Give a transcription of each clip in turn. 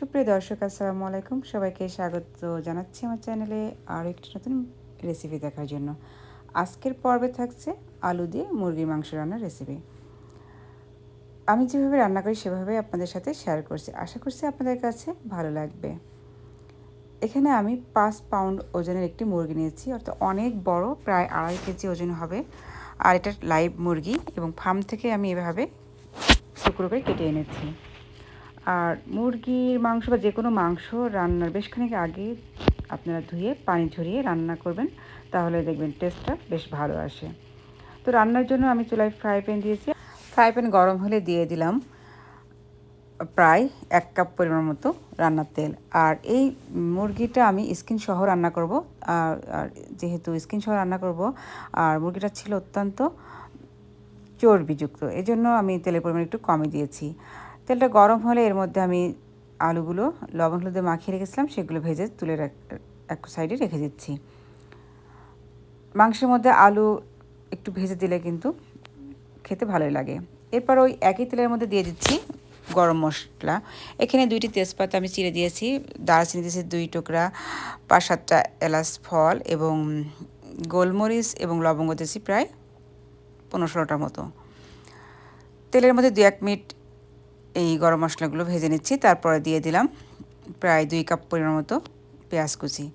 সুপ্রিয় দর্শক, আসসালামু আলাইকুম। সবাইকে স্বাগত জানাচ্ছি আমার চ্যানেলে আরও একটি নতুন রেসিপি দেখার জন্য। আজকের পর্বে থাকছে আলু দিয়ে মুরগির মাংস রান্নার রেসিপি আমি যেভাবে রান্না করি, সেভাবে আপনাদের সাথে শেয়ার করছি। আশা করছি আপনাদের কাছে ভালো লাগবে। এখানে আমি পাঁচ পাউন্ড ওজনের একটি মুরগি নিয়েছি, অর্থাৎ অনেক বড়, প্রায় আড়াই কেজি ওজন হবে। আর এটা লাইভ মুরগি এবং ফার্ম থেকে আমি এভাবে টুকরো করে কেটে এনেছি। আর মুরগির মাংস বা যে কোনো মাংস রান্নার বেশ খানিক আগে আপনারা ধুয়ে পানি ঝরিয়ে রান্না করবেন, তাহলে দেখবেন টেস্টটা বেশ ভালো আসে। তো রান্নার জন্য আমি চুলায় ফ্রাই প্যান দিয়েছি। ফ্রাই প্যান গরম হলে দিয়ে দিলাম প্রায় এক কাপ পরিমাণ মতো রান্নার তেল। আর এই মুরগিটা আমি স্কিন সহ রান্না করব। আর যেহেতু স্কিন সহ রান্না করব, আর মুরগিটা ছিল অত্যন্ত চর্বিযুক্ত এই জন্য আমি তেলের পরিমাণ একটু কমে দিয়েছি। তেলটা গরম হলে এর মধ্যে আমি আলুগুলো, লবণ হলুদে মাখিয়ে রেখেছিলাম, সেগুলো ভেজে তুলে এক সাইডে রেখে দিচ্ছি। মাংসের মধ্যে আলু একটু ভেজে দিলে কিন্তু খেতে ভালোই লাগে। এরপর ওই একই তেলের মধ্যে দিয়ে দিচ্ছি গরম মশলা। এখানে দুইটি তেজপাতা আমি চিড়ে দিয়েছি, দারচিনি দিয়েছি দুই টুকরা, পাঁচ সাতটা এলাচ, ফল এবং গোলমরিচ এবং লবঙ্গ দিয়েছি প্রায় পনেরো ষোলোটার মতো। তেলের মধ্যে দু এক মিনিট এই গরম মশলাগুলো ভেজে নিচ্ছি। তারপরে দিয়ে দিলাম প্রায় দুই কাপ পরিমাণ মতো পেঁয়াজ কুচি।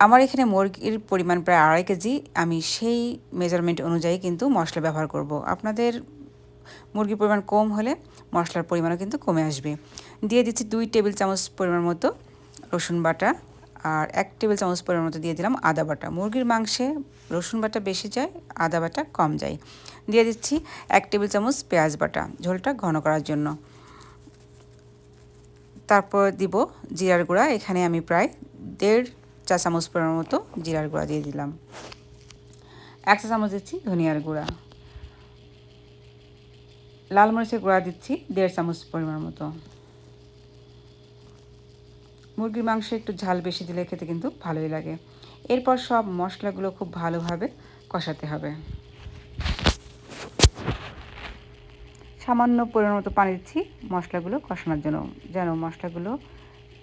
আমার এখানে মুরগির পরিমাণ প্রায় আড়াই কেজি। আমি সেই মেজারমেন্ট অনুযায়ী কিন্তু মশলা ব্যবহার করব। আপনাদের মুরগির পরিমাণ কম হলে মশলার পরিমাণও কিন্তু কমে আসবে। দিয়ে দিচ্ছি দুই টেবিল চামচ পরিমাণ মতো রসুন বাটা। আর এক টেবিল চামচ পরিমাণ মতো দিয়ে দিলাম আদা বাটা। মুরগির মাংসে রসুন বাটা বেশি যায়, আদা বাটা কম যায়। দিয়ে দিচ্ছি এক টেবিল চামচ পেঁয়াজ বাটা, ঝোলটা ঘন করার জন্য। তারপর দিব জিরার গুঁড়া, এখানে আমি প্রায় দেড় চা চামচ পরিমাণ মতো জিরার গুঁড়া দিয়ে দিলাম। এক চা চামচ দিচ্ছি ধনিয়ার গুঁড়া। লাল মরিচের গুঁড়া দিচ্ছি দেড় চামচ পরিমাণ মতো। মুরগির মাংস একটু ঝাল বেশি দিলে খেতে কিন্তু ভালোই লাগে। এরপর সব মশলাগুলো খুব ভালোভাবে কষাতে হবে। সামান্য পরিমাণ মতো পানি দিচ্ছি মশলাগুলো কষানোর জন্য, যেন মশলাগুলো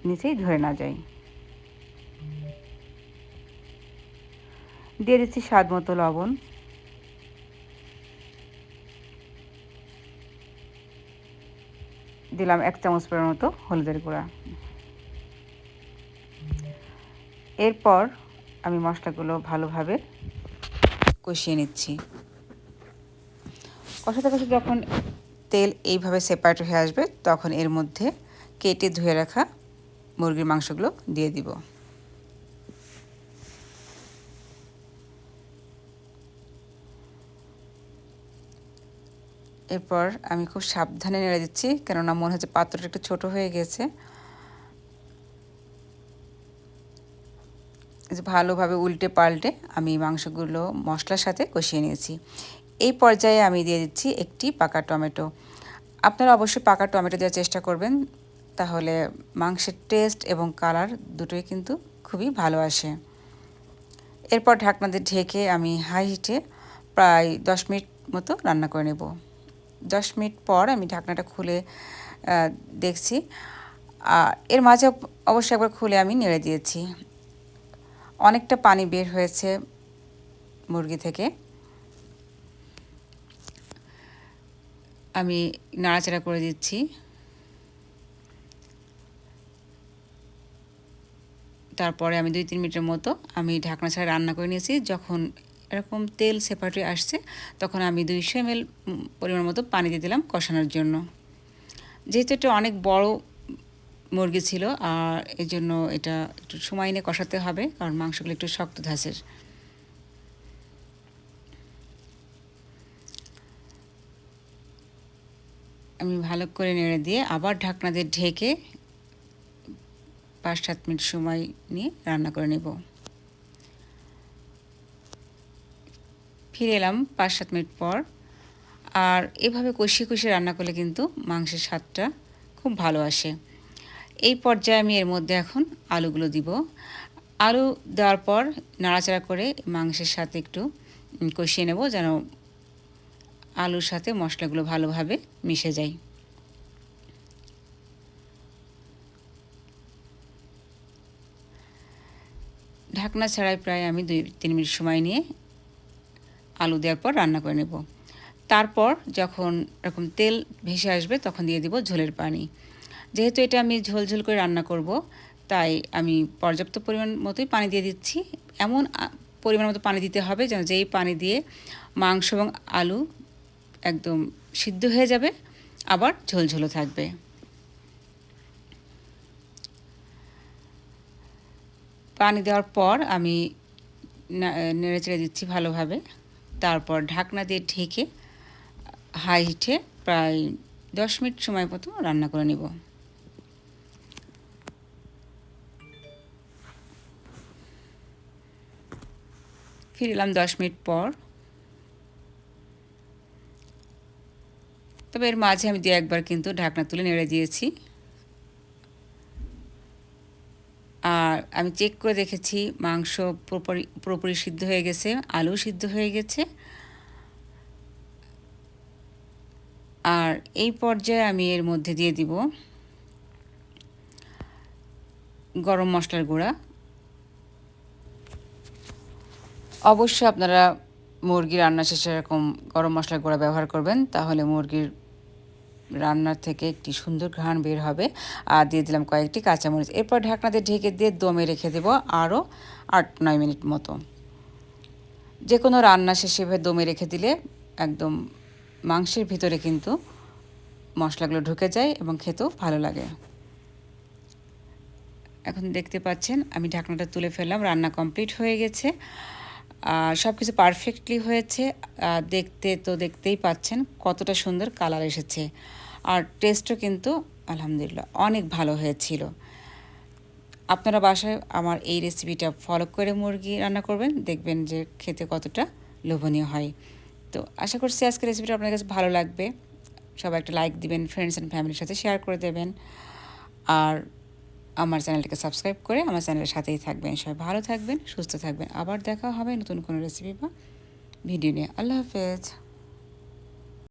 নিচেই ধরে না যায়। দিয়ে দিচ্ছি স্বাদ মতো লবণ। দিলাম এক চামচ পরিমাণ মতো হলুদের গুঁড়া। এরপর আমি মশলাগুলো ভালোভাবে কষিয়ে নিচ্ছি। কষাতে কষাতে যখন তেল এইভাবে সেপারেট হয়ে আসবে, তখন এর মধ্যে কেটে ধুয়ে রাখা মুরগির মাংসগুলো দিয়ে দিব। এরপর আমি খুব সাবধানে নেড়ে দিচ্ছি, কেননা মনে হচ্ছে পাত্রটা একটু ছোট হয়ে গেছে। ভালোভাবে উল্টে পাল্টে আমি মাংসগুলো মশলার সাথে কষিয়ে নিয়েছি। এই পর্যায়ে আমি দিয়ে দিচ্ছি একটি পাকা টমেটো। আপনারা অবশ্যই পাকা টমেটো দেওয়ার চেষ্টা করবেন, তাহলে মাংসের টেস্ট এবং কালার দুটোই কিন্তু খুবই ভালো আসে। এরপর ঢাকনা দিয়ে ঢেকে আমি হাই হিটে প্রায় দশ মিনিট মতো রান্না করে নেব। দশ মিনিট পর আমি ঢাকনাটা খুলে দেখছি। আর এর মাঝে অবশ্যই একবার খুলে আমি নেড়ে দিয়েছি। অনেকটা পানি বের হয়েছে মুরগি থেকে। আমি নাড়াচাড়া করে দিচ্ছি। তারপরে আমি দুই তিন মিনিটের মতো আমি ঢাকনা ছাড়া রান্না করে নিয়েছি। যখন এরকম তেল সেপারেটে আসছে, তখন আমি দুইশো এম পরিমাণ মতো পানি দিয়ে দিলাম কষানোর জন্য। যেহেতু এটা অনেক বড় মুরগি ছিল, আর এই জন্য এটা একটু সময় নিয়ে কষাতে হবে, কারণ মাংসগুলো একটু শক্ত ধাঁচের। আমি ভালো করে নেড়ে দিয়ে আবার ঢাকনা দিয়ে ঢেকে পাঁচ সাত মিনিট সময় নিয়ে রান্না করে নেব। ফিরে এলাম পাঁচ সাত মিনিট পর, আর এভাবে কষিয়ে কষিয়ে রান্না করলে কিন্তু মাংসের স্বাদটা খুব ভালো আসে। এই পর্যায়ে আমি এর মধ্যে এখন আলুগুলো দিব। আলু দেওয়ার পর নাড়াচাড়া করে মাংসের সাথে একটু কষিয়ে নেব যেন আলুর সাথে মশলাগুলো ভালোভাবে মিশে যায়। ঢাকনা ছাড়াই প্রায় আমি দুই, তিন মিনিট সময় নিয়ে আলু দেওয়ার পর রান্না করে নেব। তারপর যখন এরকম তেল ভেসে আসবে তখন দিয়ে দিব ঝোলের পানি। যেহেতু এটা আমি ঝোল ঝোল করে রান্না করব, তাই আমি পর্যাপ্ত পরিমাণ মতোই পানি দিয়ে দিচ্ছি। এমন পরিমাণ মতো পানি দিতে হবে যেন যেই পানি দিয়ে মাংস এবং আলু একদম সিদ্ধ হয়ে যাবে, আবার ঝোলঝোলও থাকবে। পানি দেওয়ার পর আমি নেড়ে চেড়ে দিচ্ছি ভালোভাবে। তারপর ঢাকনা দিয়ে ঢেকে হাই হিটে প্রায় দশ মিনিট সময় মতো রান্না করে নেব। ফিরে এলাম দশ মিনিট পর। তবে এর মাঝে আমি দু একবার কিন্তু ঢাকনা তুলে নেড়ে দিয়েছি। আর আমি চেক করে দেখেছি, মাংস পুরোপুরি পুরোপুরি সিদ্ধ হয়ে গেছে আলু সিদ্ধ হয়ে গেছে। আর এই পর্যায়ে আমি এর মধ্যে দিয়ে দিব গরম মশলার গুঁড়া। অবশ্যই আপনারা মুরগি রান্না শেষে এরকম গরম মশলার গুঁড়া ব্যবহার করবেন, তাহলে মুরগির রান্নার থেকে একটি সুন্দর ঘ্রাণ বের হবে। আর দিয়ে দিলাম কয়েকটি কাঁচামরিচ। এরপর ঢাকনাতে ঢেকে দিয়ে দমে রেখে দেবো আরও আট নয় মিনিট মতো। যে কোনো রান্না শেষে এভাবে দমে রেখে দিলে একদম মাংসের ভিতরে কিন্তু মশলাগুলো ঢুকে যায় এবং খেতেও ভালো লাগে। এখন দেখতে পাচ্ছেন, আমি ঢাকনাটা তুলে ফেললাম, রান্না কমপ্লিট হয়ে গেছে। সব কিছু পারফেক্টলি হয়েছে। দেখতে তো দেখতেই পাচ্ছেন কতটা সুন্দর কালার এসেছে। আর টেস্টও কিন্তু আলহামদুলিল্লাহ অনেক ভালো হয়েছিল। আপনারা বাসায় আমার এই রেসিপিটা ফলো করে মুরগি রান্না করবেন, দেখবেন যে খেতে কতটা লোভনীয় হয়। তো আশা করছি আজকে রেসিপিটা আপনার কাছে ভালো লাগবে। সবাই একটা লাইক দিবেন ফ্রেন্ডস অ্যান্ড ফ্যামিলির সাথে শেয়ার করে দেবেন। আর আমার চ্যানেলটিকে সাবস্ক্রাইব করে আমার চ্যানেলের সাথেই থাকবেন। সবাই ভালো থাকবেন, সুস্থ থাকবেন। আবার দেখা হবে নতুন কোনো রেসিপি বা ভিডিও নিয়ে। আল্লাহ হাফেজ।